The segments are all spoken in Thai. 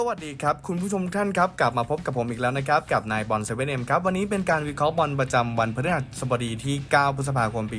สวัสดีครับ คุณผู้ชมท่านครับ กลับมาพบกับผมอีกแล้วนะครับ กับนายบอลเซเว่นเอ็มครับ วันนี้เป็นการวิเคราะห์บอลประจำวันพฤหัสบดีที่ 9 พฤษภาคมปี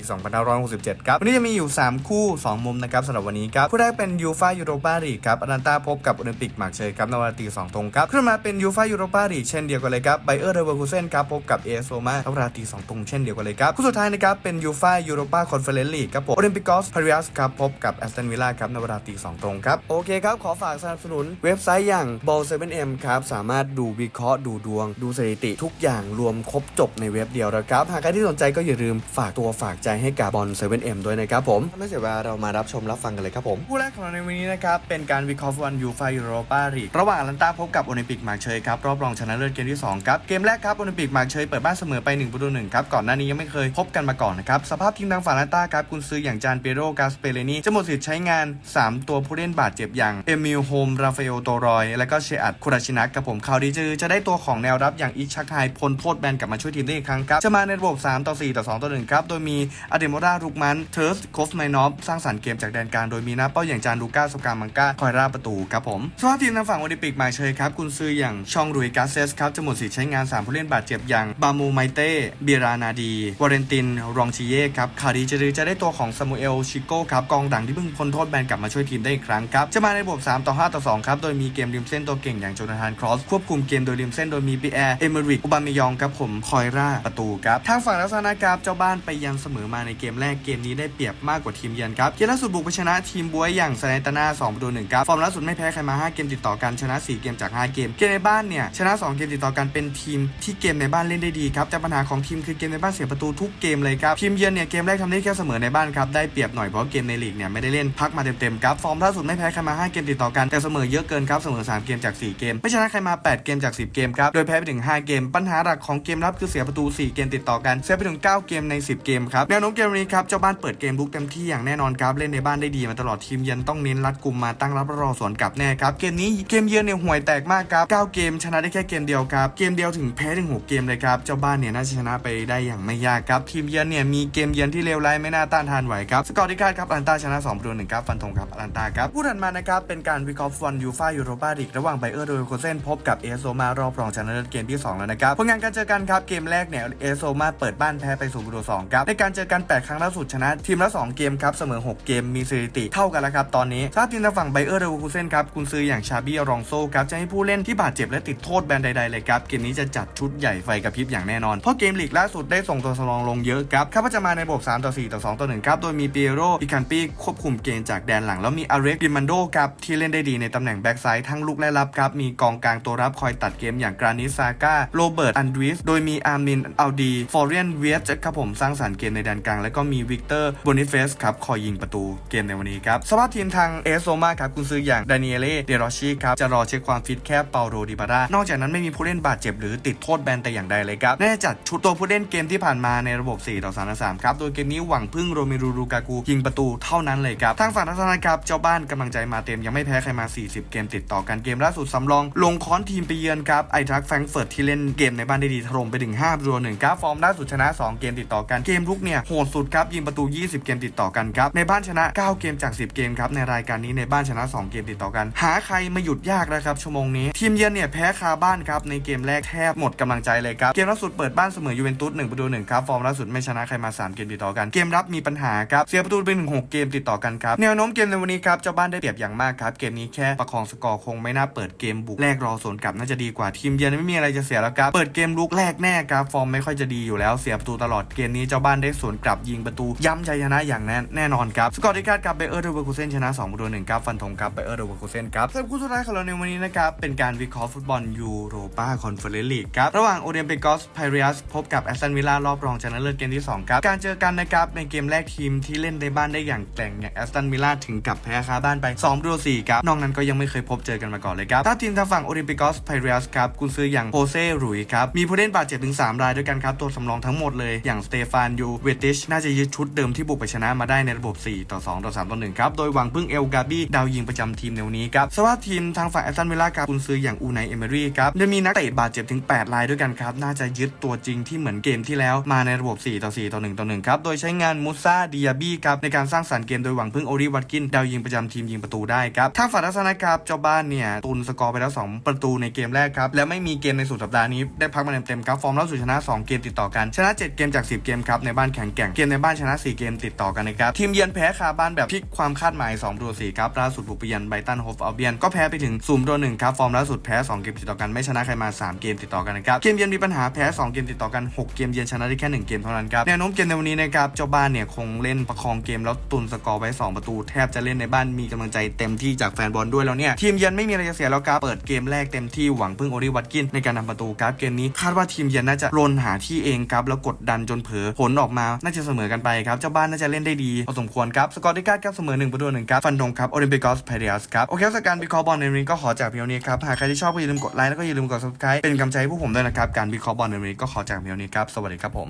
2567 ครับ วันนี้จะมีอยู่ 3 คู่ 2 มุมนะครับสำหรับวันนี้ครับคู่แรกเป็นยูฟายูโรปาลีกครับอารันตาพบกับโอลิมปิกมาร์เชยครับในวันตี2ตรงครับขึ้นมาเป็นยูฟายูโรปาลีกเช่นเดียวกันเลยครับไบเออร์เรเวอร์คูเซนครับพบกับเอสโซมาในเวลาตี2ตรงเช่นเดียวกันเลยครับคู่สุดท้ายนะครับเป็นยูฟายูโรปาคอนเฟอเรนซ์ลีกครับผมโอลิมปิกอสพาริอัสครับพบกับแอสตันวิลล่าครับในเวลาตี2ตรงครับโอเคครับขอฝากสนับสนุนเว็บไซต์อย่าง Ball 7M ครับสามารถดูวิเคราะห์ดูดวง ดูสถิติทุกอย่างรวมครบจบในเว็บเดียวนะครับ หากใครที่สนใจก็อย่าลืมฝากตัวฝากใจให้กับบอล 7M ด้วยนะครับผม ไม่เสียเวลาเรามารับชมรับฟังกันเลยครับผมคู่แรกของเราในวันนี้นะครับเป็นการวิเคราะห์ฟุตบอลยูฟายูโรปาลีกระหว่างอารันตาพบกับโอลิมปิกมาร์เชยครับรอบรองชนะเลิศเกมที่สองครับเกมแรกครับโอลิมปิกมาร์เชยเปิดบ้านเสมอไป1ประตูหนึ่งครับก่อนหน้านี้ยังไม่เคยพบกันมาก่อนนะครับสภาพทีมทางฝั่งอารันตาครับกุนซืออย่างจานเปโรกาสเปเรนีจะหมดสิทธิ์ใช้งาน 3 ตัวผู้เล่นบาดเจ็บอย่างเอมิลโฮมราฟาเอลโตรอยและก็เชอัดคุราชินักกับผมข่าวดีจือจะได้ตัวของแนวรับอย่างอิชักไฮพ้นโทษแบนกลับมาช่วยทีมได้อีกครั้งครับจะมาในระบบ 3 ต่อ 4 ต่อ 2 ต่อ 1 ครับ โดยมีอเดโมรารุกมันเทิร์สโคฟไมนอฟสร้างสรรค์เกมจากแดนกลางโดยมีหน้าเป้าอย่างจานลูก้าสกามังกาคอยราประตูครับผมสภาพทีมทางฝั่งโอลิมปิกมาเชยครับกุนซืออย่างชองรุยกาเซสครับจะหมดสิทธิ์ใช้งาน3ผู้เล่นบาดเจ็บอย่างบามูไมเต้เบียรานาดีวอเรนตินรองชิเย่ครับข่าวดีจือจะได้ตัวของซามูเอลชิโก้ครับกองดังที่เพิ่งพ้นโทษแบนกลับมาช่วยทีมได้อีกครั้งครับจะมาในระบบ 3 ต่อ 5 ต่อ 2 ครับ โดยมีเกมริมเส้นตัวเก่งอย่างโจนาธานครอสควบคุมเกมโดยริมเส้นโดยมีปีแอร์ เอเมริกอุบามิยองครับผมคอยร่าประตูครับทางฝั่งลักษณะครับเจ้าบ้านไปยันเสมอมาในเกมแรกเกมนี้ได้เปรียบมากกว่าทีมเยือนครับเกมล่าสุดบุกไปชนะทีมบวยอย่างซาเลนตานา2ประตู1ครับฟอร์มล่าสุดไม่แพ้ใครมา 5 เกมติดต่อกันชนะ 4 เกมจาก 5 เกม เกมในบ้านเนี่ยชนะ 2 เกมติดต่อกันเป็นทีมที่เกมในบ้านเล่นได้ดีครับแต่ปัญหาของทีมคือเกมในบ้านเสียประตูทุกเกมเลยครับทีมเยือนเนี่ยเกมแรกทำได้แค่เสมอในบ้านครับได้เปรียบหน่อยเพราะเกมในลีกเนี่ยไม่ได้เล่นพักมาเต็มๆครับฟอร์มล่าสุดไม่แพ้ใครมา 5 เกมติดต่อกันแต่เสมอเยอะเกินครับเสมอ3 เกมจาก 4 เกม ไม่ชนะใครมา 8 เกมจาก 10 เกมครับ โดยแพ้ไปถึง 5 เกม ปัญหาหลักของเกมรับคือเสียประตู 4 เกมติดต่อกัน เสียไปถึง 9 เกมใน 10 เกมครับ แนวโน้มเกมนี้ครับ เจ้าบ้านเปิดเกมลุกเต็มที่อย่างแน่นอนครับ เล่นในบ้านได้ดีมาตลอดทีมเยือนต้องเน้นรัดกลุ่มมาตั้งรับรอสวนกลับแน่ครับ เกมนี้เกมเยือนเนี่ยห่วยแตกมากครับ 9 เกมชนะได้แค่เกมเดียวครับ เกมเดียวถึงแพ้ถึง 6 เกมเลยครับ เจ้าบ้านเนี่ยน่าจะชนะไปได้อย่างไม่ยากครับ ทีมเยือนเนี่ยมีเกมเยือนที่เลวร้ายไม่น่าต้านทานไหวครับ สกอร์ที่คาดครับอันตาชนะ2ประตูหนึ่งครับฟันธงครับอันตาครับผู้ถัดมานะครับเป็นการวิเคราะห์ฟุตบอลยูฟ่ายูโรปาลีกระหว่างไบเออร์โดยโคเซนพบกับเอสโซมารอบรองชนะเลิศเกมที่ 2 แล้วนะครับผลงานการเจอกันครับเกมแรกเนี่ยเอสโซมาเปิดบ้านแพ้ไป0ประตู2ครับในการเจอกัน 8 ครั้งล่าสุดชนะ ทีมละ 2 เกมครับเสมอ 6 เกมมีสถิติเท่ากันแล้วครับตอนนี้ทราบทีมทางฝั่งไบเออร์โดยโคเซนครับกุนซืออย่างชาบี้รองโซครับจะให้ผู้เล่นที่บาดเจ็บและติดโทษแบนใดๆเลยครับเกมนี้จะจัดชุดใหญ่ไฟกระพริบอย่างแน่นอนเพราะเกมลีกล่าสุดได้ส่งตัวสำรองลงเยอะครับคาดว่าจะมาในระบบ3ต่อ4ต่อ2ต่อ1ครับโดยมีเปียโรอิคันปี้ควบคุมเกมจากแดนหลังแล้วมีอาเร็กดิมันโดครับที่เล่นได้ดีในตำแหน่งแบ็กซ้ายทั้งลุกและรับครับ มีกองกลางตัวรับคอยตัดเกมอย่างกรานิซาก้าโรเบิร์ตอันดริสโดยมีอาร์มินอัลดีฟอร์เรียนเวียสครับผมสร้างสรรค์เกมในแดนกลาง แล้วก็มีวิกเตอร์โบนิเฟสครับคอยยิงประตูเกมในวันนี้ครับสภาพทีมทางเอสโซมาครับคุณซื้ออย่างดานิเอเล่เดรอชีครับจะรอเช็คความฟิตแค่เปาโรดิบารานอกจากนั้นไม่มีผู้เล่นบาดเจ็บหรือติดโทษแบนแต่อย่างใดเลยครับแน่จัดชุดตัวผู้เล่นเกมที่ผ่านมาในระบบ 4 ต่อ3ต่อ3ครับ โดยเกมนี้หวังพึ่งโรเมรูรูกากูยิงประตูเท่านั้นเลยครับทางฝั่งทัศนะครับเจ้าบ้านกำลังใจมาเต็มยังไม่แพ้ใครมา 40 เกมติดต่อกันเกมล่าสุดสำรอง ลงค้อนทีมไปเยือนครับไอทักแฟรงเฟิร์ตที่เล่นเกมในบ้านได้ดีถล่มไปถึง5ประตูหนึ่งครับฟอร์มล่าสุดชนะ 2 เกมติดต่อกันเกมลุกเนี่ยโหดสุดครับยิงประตู 20 เกมติดต่อกันครับในบ้านชนะ 9 เกมจาก 10 เกมครับในรายการนี้ในบ้านชนะ 2 เกมติดต่อกัน หาใครมาหยุดยากแล้วครับชั่วโมงนี้ ทีมเยือนเนี่ยแพ้คาบ้านครับในเกมแรกแทบหมดกำลังใจเลยครับเกมล่าสุดเปิดบ้านเสมอยูเวนตุส1ประตู1ครับฟอร์มล่าสุดไม่ชนะใครมา 3 เกมติดต่อกัน เกมรับมีปัญหาครับเสียประตูไปถึง6เกมติดต่อกันครับแนวโน้มเกมในวันนี้ครับเจ้าบ้านได้เปรียบอย่างมากครับเกมนี้แค่ประคองสกอร์คงไม่น่าเปิดเกมบุกแรกรอสวนกลับน่าจะดีกว่าทีมเยือนไม่มีอะไรจะเสียแล้วครับเปิดเกมลุกแรกแน่ครับฟอร์มไม่ค่อยจะดีอยู่แล้วเสียประตูตลอดเกมนี้เจ้าบ้านได้สวนกลับยิงประตูย้ำชัยชนะอย่างแน่แน่นอนครับสกอร์ที่คาดกับเบเออร์เดอร์เวอร์คูเซนชนะ2ประตู1ครับฟันธงครับเบเออร์เดอร์เวอร์คูเซนครับสำหรับคู่สุดท้ายของเราในวันนี้นะครับเป็นการวิเคราะห์ฟุตบอลยูโรปาคอนเฟอเรนซ์ลีกครับระหว่างโอเดียนเปกอสไพเรียสพบกับแอสตันวิลล่ารอบรองชนะเลิศเกมที่สองครับการเจอกันนะครับในเกมแรกทีมที่เล่นในบ้านได้อย่างแกร่งอย่างแอสตันวิลล่าถึงกับแพ้คาบ้านไป2ประตู4ครับนอกนั้นก็ยังไม่เคยพบเจอกันมาก่อนเลยครับถ้าทีมทางฝั่งโอลิมปิกอสไพเรียสครับกุนซืออย่างโฮเซ่หรุยครับมีผู้เล่นบาดเจ็บถึง3รายด้วยกันครับตัวสำรองทั้งหมดเลยอย่างสเตฟานยูเวติชน่าจะยึดชุดเดิมที่บุกไปชนะมาได้ในระบบ 4 ต่อ 2 ต่อ 3 ต่อ 1 ครับ โดยหวังพึ่งเอลกาบี้ดาวยิงประจำทีมในวันนี้ครับสภาพทีมทางฝั่งแอสตันวิลล่าครับกุนซืออย่างอูไนเอเมรี่ครับจะมีนักเตะบาดเจ็บถึง 8 รายด้วยกันครับน่าจะยึดตัวจริงที่เหมือนเกมที่แล้วมาในระบบ 4 ต่อ 4 ต่อ 1 ต่อ 1 ครับโดยใช้งานมูซาดิยาบี้ครับในการสร้างสรรค์เกมโดยหวังพึ่งโอริวัตกินดาวยิงประจำทีมยิงประตูได้ครับทางฝั่งทัศนะครับเจ้าบ้านเนี่ยตุนสกอร์ไปแล้ว 2 ประตูในเกมแรกครับและไม่มีเกมในสุดสัปดาห์นี้ได้พักมาเต็มๆครับฟอร์มล่าสุดชนะ 2 เกมติดต่อกันชนะ 7 เกมจาก 10 เกมครับในบ้านแข็งแกร่งเกมในบ้านชนะ 4 เกมติดต่อกันนะครับทีมเยือนแพ้คาบ้านแบบพลิกความคาดหมาย2ตัว4ครับล่าสุดบุกไปเยือนไบตันโฮฟอัลเบียนก็แพ้ไปถึง0ตัว1ครับฟอร์มล่าสุดแพ้ 2 เกมติดต่อกันไม่ชนะใครมา 3 เกมติดต่อกันนะครับเกมเยือนมีปัญหาแพ้ 2 เกมติดต่อกัน 6 เกมเยือนชนะได้แค่ 1 เกมเท่านั้นครับแนวโน้มเกมในวันนี้นะครับเจ้าบ้านเนี่ยคงเล่นประคองเกมแล้วตุนสกอร์ไว้ 2 ประตู แทบจะเล่นในบ้านมีกำลังใจเต็มที่จากแฟนบอลด้วยแล้วเนี่ยทีมเยือนไม่มีอะไรจะเสียแล้วครับเปิดเกมแรกเต็มที่หวังพึ่งโอริวัตกินในการทำประตูครับเกมนี้คาดว่าทีมเยือนน่าจะรนหาที่เองครับแล้วกดดันจนเผลอผลออกมาน่าจะเสมอกันไปครับเจ้าบ้านน่าจะเล่นได้ดีพอสมควรครับสกอร์ที่คาดครับเสมอ1ประตูหนึ่งครับฟันธงครับโอลิมปิกอสไพเรียสครับโอเคสการวิเคราะห์บอลในวันนี้ก็ขอจากเพียงนี้ครับหากใครที่ชอบก็อย่าลืมกดไลค์แล้วก็อย่าลืมกด subscribe เป็นกำลังใจให้พวกผมด้วยนะครับการวิเคราะห์บอลในวันนี้ก็ขอจากเพียงนี้ครับสวัสดีครับผม